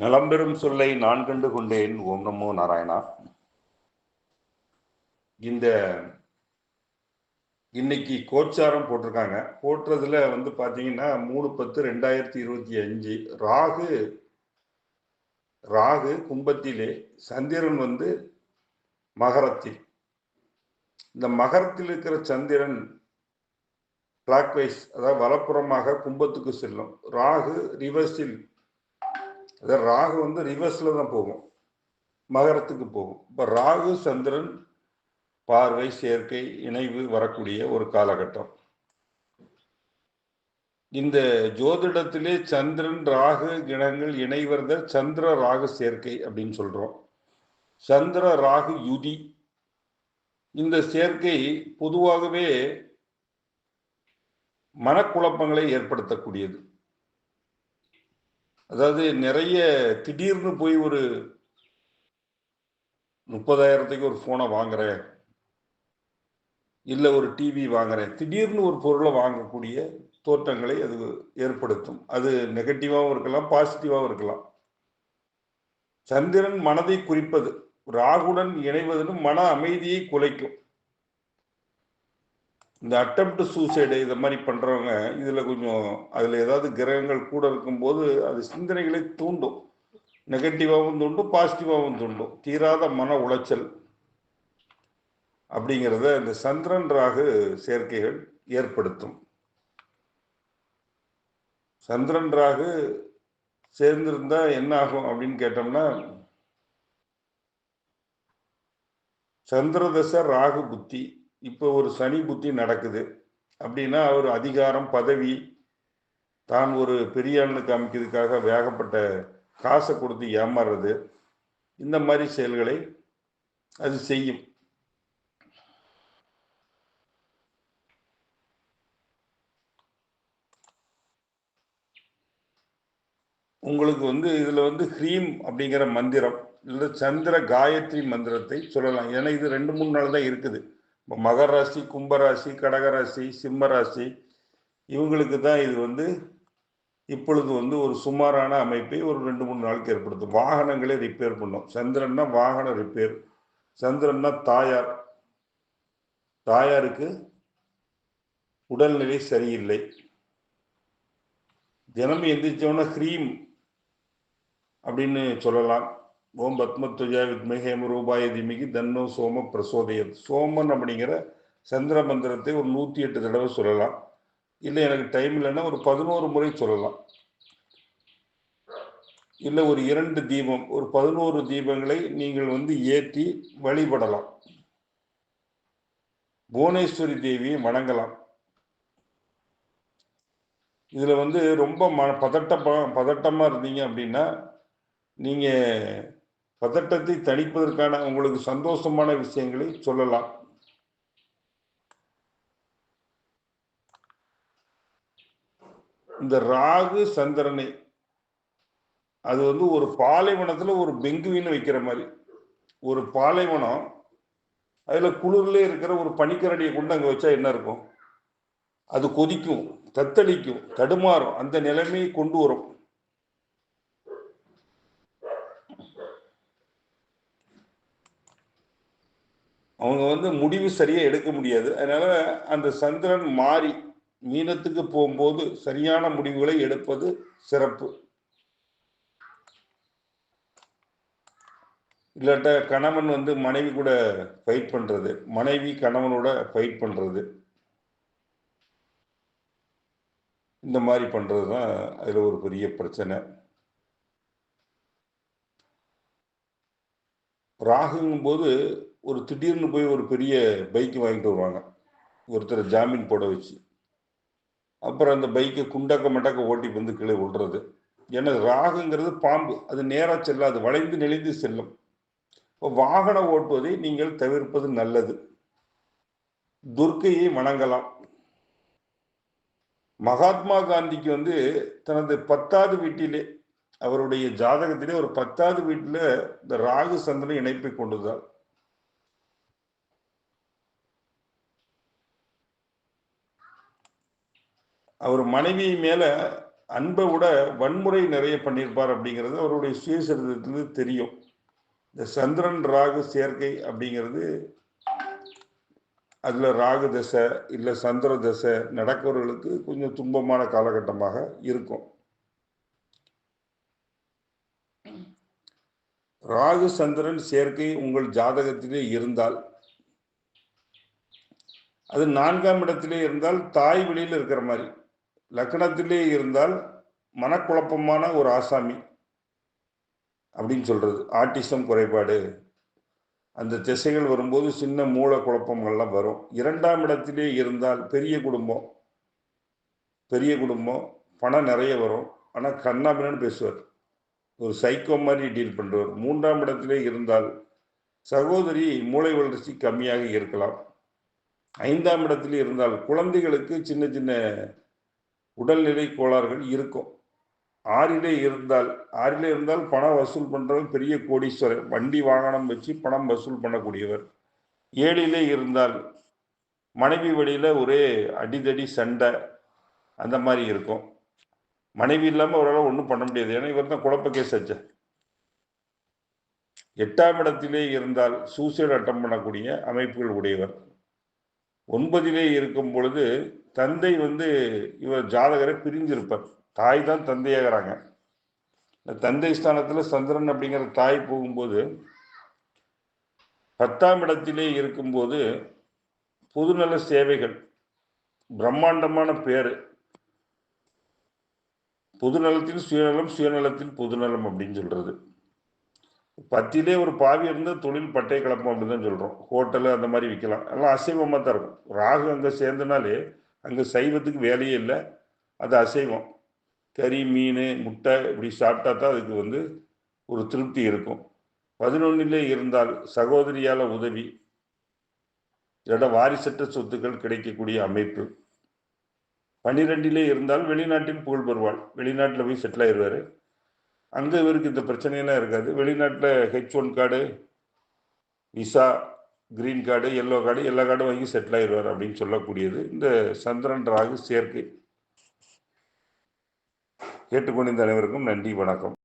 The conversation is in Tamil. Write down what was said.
நலம்பெறும் சொல்லை நான் கண்டு கொண்டேன். ஓம் நமோ நாராயணா. இந்த இன்னைக்கு கோச்சாரம் போட்டிருக்காங்க. போட்டுறதுல வந்து பார்த்தீங்கன்னா மூணு பத்து ரெண்டாயிரத்தி இருபத்தி அஞ்சு ராகு ராகு கும்பத்திலே சந்திரன் வந்து மகரத்தில். இந்த மகரத்தில் இருக்கிற சந்திரன் கிளாக் வைஸ் அதாவது வலப்புறமாக கும்பத்துக்கு செல்லும். ராகு ரிவர்ஸில் ராகு வந்து ரிவர்ஸில் தான் போகும். மகரத்துக்கு போகும். இப்போ ராகு சந்திரன் பார்வை சேர்க்கை இணைவு வரக்கூடிய ஒரு காலகட்டம். இந்த ஜோதிடத்திலே சந்திரன் ராகு கிணங்கள் இணைவர்த சந்திர ராகு சேர்க்கை அப்படின்னு சொல்கிறோம் சந்திர ராகு யுதி. இந்த சேர்க்கை பொதுவாகவே மனக்குழப்பங்களை ஏற்படுத்தக்கூடியது. அதாவது நிறைய திடீர்னு போய் ஒரு முப்பதாயிரத்துக்கு ஒரு ஃபோனை வாங்குறேன். இல்லை ஒரு டிவி வாங்குறேன். திடீர்னு ஒரு பொருளை வாங்கக்கூடிய தோற்றங்களை அது ஏற்படுத்தும். அது நெகட்டிவாகவும் இருக்கலாம் பாசிட்டிவாகவும் இருக்கலாம். சந்திரன் மனதை குறிப்பது ராகுடன் இணைவதுன்னு மன அமைதியை குலைக்கும். இந்த அட்டம்ப்ட் சூசைடு இதை மாதிரி பண்ணுறவங்க இதில் கொஞ்சம் அதில் ஏதாவது கிரகங்கள் கூட இருக்கும்போது அது சிந்தனைகளை தூண்டும். நெகட்டிவாகவும் தூண்டும் பாசிட்டிவாகவும் தூண்டும். தீராத மன உளைச்சல். அப்படிங்கிறத இந்த சந்திரன் ராகு சேர்க்கைகள் ஏற்படுத்தும். சந்திரன் ராகு சேர்ந்திருந்தா என்ன ஆகும் அப்படின்னு கேட்டோம்னா சந்திரதச ராகு புத்தி. இப்போ ஒரு சனி புத்தி நடக்குது. அப்படின்னா அவர் அதிகாரம் பதவி தான் ஒரு பெரிய ஆள்னு காமிக்கிறதுக்காக வேகப்பட்ட காசை கொடுத்து ஏமாறுறது. இந்த மாதிரி செயல்களை அது செய்யும். உங்களுக்கு வந்து இதில் வந்து ஹ்ரீம் அப்படிங்கிற மந்திரம் இல்லை சந்திர காயத்ரி மந்திரத்தை சொல்லலாம். ஏன்னா இது ரெண்டு மூணு நாள் தான் இருக்குது. மகர ராசி கும்பராசி கடகராசி சிம்ம ராசி இவங்களுக்கு தான் இது வந்து இப்பொழுது வந்து ஒரு சுமாரான அமைப்பை ஒரு ரெண்டு மூணு நாளுக்கு ஏற்படுத்தும். வாகனங்களே ரிப்பேர் பண்ணும். சந்திரன்னா வாகன ரிப்பேர் சந்திரன்னா தாயார். தாயாருக்கு உடல்நிலை சரியில்லை. தினமும் எந்திரிச்சோன்னா ஹ்ரீம் அப்படின்னு சொல்லலாம். ஓம் பத்மத்வஜா வித்மகே ரூபாய திமிகி தன்னோ சோம பிரசோதயம் சோமன் அப்படிங்கிற சந்திர மந்திரத்தை ஒரு நூற்றி எட்டு தடவை சொல்லலாம். இல்லை எனக்கு டைம் இல்லைன்னா ஒரு பதினோரு முறை சொல்லலாம். இல்லை ஒரு இரண்டு தீபம் ஒரு பதினோரு தீபங்களை நீங்கள் வந்து ஏற்றி வழிபடலாம். புவனேஸ்வரி தேவியை வணங்கலாம். இதில் வந்து ரொம்ப ம பதட்டமாக பதட்டமாக இருந்தீங்க அப்படின்னா நீங்கள் பதட்டத்தை தணிப்பதற்கான உங்களுக்கு சந்தோஷமான விஷயங்களை சொல்லலாம். இந்த ராகு சந்திரனை அது வந்து ஒரு பாலைவனத்துல ஒரு பெங்குவின்னு வைக்கிற மாதிரி. ஒரு பாலைவனம் அதுல குளிர்ல இருக்கிற ஒரு பனிக்கரடியை கொண்டு அங்க வச்சா என்ன இருக்கும்? அது கொதிக்கும் தத்தளிக்கும் தடுமாறும். அந்த நிலைமையை கொண்டு வரும். அவங்க வந்து முடிவு சரியா எடுக்க முடியாது. அதனால அந்த சந்திரன் மாறி மீனத்துக்கு போகும்போது சரியான முடிவுகளை எடுப்பது சிறப்பு. இல்லாட்ட கணவன் வந்து மனைவி கூட ஃபைட் பண்றது. மனைவி கணவனோட ஃபைட் பண்றது. இந்த மாதிரி பண்றது தான் அதில் ஒரு பெரிய பிரச்சனை. ராகுங்கும் போது ஒரு திடீர்னு போய் ஒரு பெரிய பைக் வாங்கிட்டு வருவாங்க. ஒருத்தர் ஜாமீன் போட வச்சு. அப்புறம் அந்த பைக்கை குண்டக்க மட்டக்க ஓட்டி வந்து கீழே விடுறது ஏன்னா ராகுங்கிறது பாம்பு. அது நேராக செல்லாது. வளைந்து நெளிந்து செல்லும். இப்போ வாகனம் ஓட்டுவதை நீங்கள் தவிர்ப்பது நல்லது. துர்க்கையை வணங்கலாம். மகாத்மா காந்திக்கு வந்து தனது பத்தாவது வீட்டிலே அவருடைய ஜாதகத்திலே ஒரு பத்தாவது வீட்டில் இந்த ராகு சந்திரன் இணைப்பை கொண்டுதான் அவர் மனைவி மேல அன்பை விட வன்முறை நிறைய பண்ணியிருப்பார் அப்படிங்கிறது அவருடைய சுயசரிதத்திலிருந்து தெரியும். இந்த சந்திரன் ராகு சேர்க்கை அப்படிங்கிறது அதில் ராகு தசை இல்லை சந்திர தசை நடக்கிறவர்களுக்கு கொஞ்சம் துன்பமான காலகட்டமாக இருக்கும். ராகு சந்திரன் சேர்க்கை உங்கள் ஜாதகத்திலே இருந்தால் அது நான்காம் இடத்திலே இருந்தால் தாய் வெளியில் இருக்கிற மாதிரி. லக்கணத்திலே இருந்தால் மனக்குழப்பமான ஒரு ஆசாமி அப்படின்னு சொல்கிறது ஆட்டிசம் குறைபாடு. அந்த திசைகள் வரும்போது சின்ன மூல குழப்பங்கள்லாம் வரும். இரண்டாம் இடத்திலே இருந்தால் பெரிய குடும்பம். பெரிய குடும்பம். பணம் நிறைய வரும். ஆனால் கண்ணாபின்னு பேசுவார். ஒரு சைக்கோ மாதிரி டீல் பண்ணுறவர் மூன்றாம் இடத்திலே இருந்தால் சகோதரி மூளை வளர்ச்சி கம்மியாக இருக்கலாம். ஐந்தாம் இடத்திலே இருந்தால் குழந்தைகளுக்கு சின்ன சின்ன உடல்நிலை கோளாறுகள் இருக்கும். ஆறிலே இருந்தால் ஆறிலே இருந்தால் பணம் வசூல் பண்ணுறவர் பெரிய கோடீஸ்வரர். வண்டி வாகனம் வச்சு பணம் வசூல் பண்ணக்கூடியவர். ஏழிலே இருந்தால் மனைவி வழியில் ஒரே அடிதடி சண்டை அந்த மாதிரி இருக்கும். மனைவி இல்லாமல் அவரால் ஒன்றும் பண்ண முடியாது. ஏன்னா இவர் தான் குழப்ப கேஸ் வச்ச எட்டாம் இடத்திலே இருந்தால் சூசைட் அட்டம் பண்ணக்கூடிய அமைப்புகள் உடையவர். ஒன்பதிலே இருக்கும் பொழுது தந்தை வந்து இவர் ஜாதகரை பிரிஞ்சிருப்பார். தாய் தான் தந்தையாகிறாங்க. தந்தை ஸ்தானத்தில் சந்திரன் அப்படிங்கிற தாய் போகும்போது பத்தாம் இடத்திலே இருக்கும்போது பொதுநல சேவைகள் பிரம்மாண்டமான பேர். பொதுநலத்தில் சுயநலம் சுயநலத்தில் பொதுநலம் அப்படின்னு சொல்கிறது பத்திலே ஒரு பாவி இருந்தால் தொழில் பட்டை கிளப்பம் அப்படின்னு தான் சொல்கிறோம் ஹோட்டலு அந்த மாதிரி விற்கலாம் எல்லாம் அசைவமாக தான் இருக்கும். ராகு அங்கே சேர்ந்தனாலே அங்கே சைவத்துக்கு வேலையே இல்லை. அது அசைவம். கறி மீன் முட்டை இப்படி சாப்பிட்டா தான் அதுக்கு வந்து ஒரு திருப்தி இருக்கும். பதினொன்னிலே இருந்தால் சகோதரியால் உதவி. இதோட வாரிசற்ற சொத்துக்கள் கிடைக்கக்கூடிய அமைப்பு. பன்னிரெண்டிலே இருந்தால் வெளிநாட்டில் புகழ் பெறுவாள். வெளிநாட்டில் போய் செட்டில் ஆயிடுவார். அங்கே இவருக்கு இந்த பிரச்சனையெல்லாம் இருக்காது. வெளிநாட்டில் H one card visa green card yellow card எல்லா கார்டும் வாங்கி செட்டில் ஆயிடுவார் அப்படின்னு சொல்லக்கூடியது. இந்த சந்திரன் ராகு சேர்க்கை கேட்டுக்கொண்டிருந்த அனைவருக்கும் நன்றி வணக்கம்.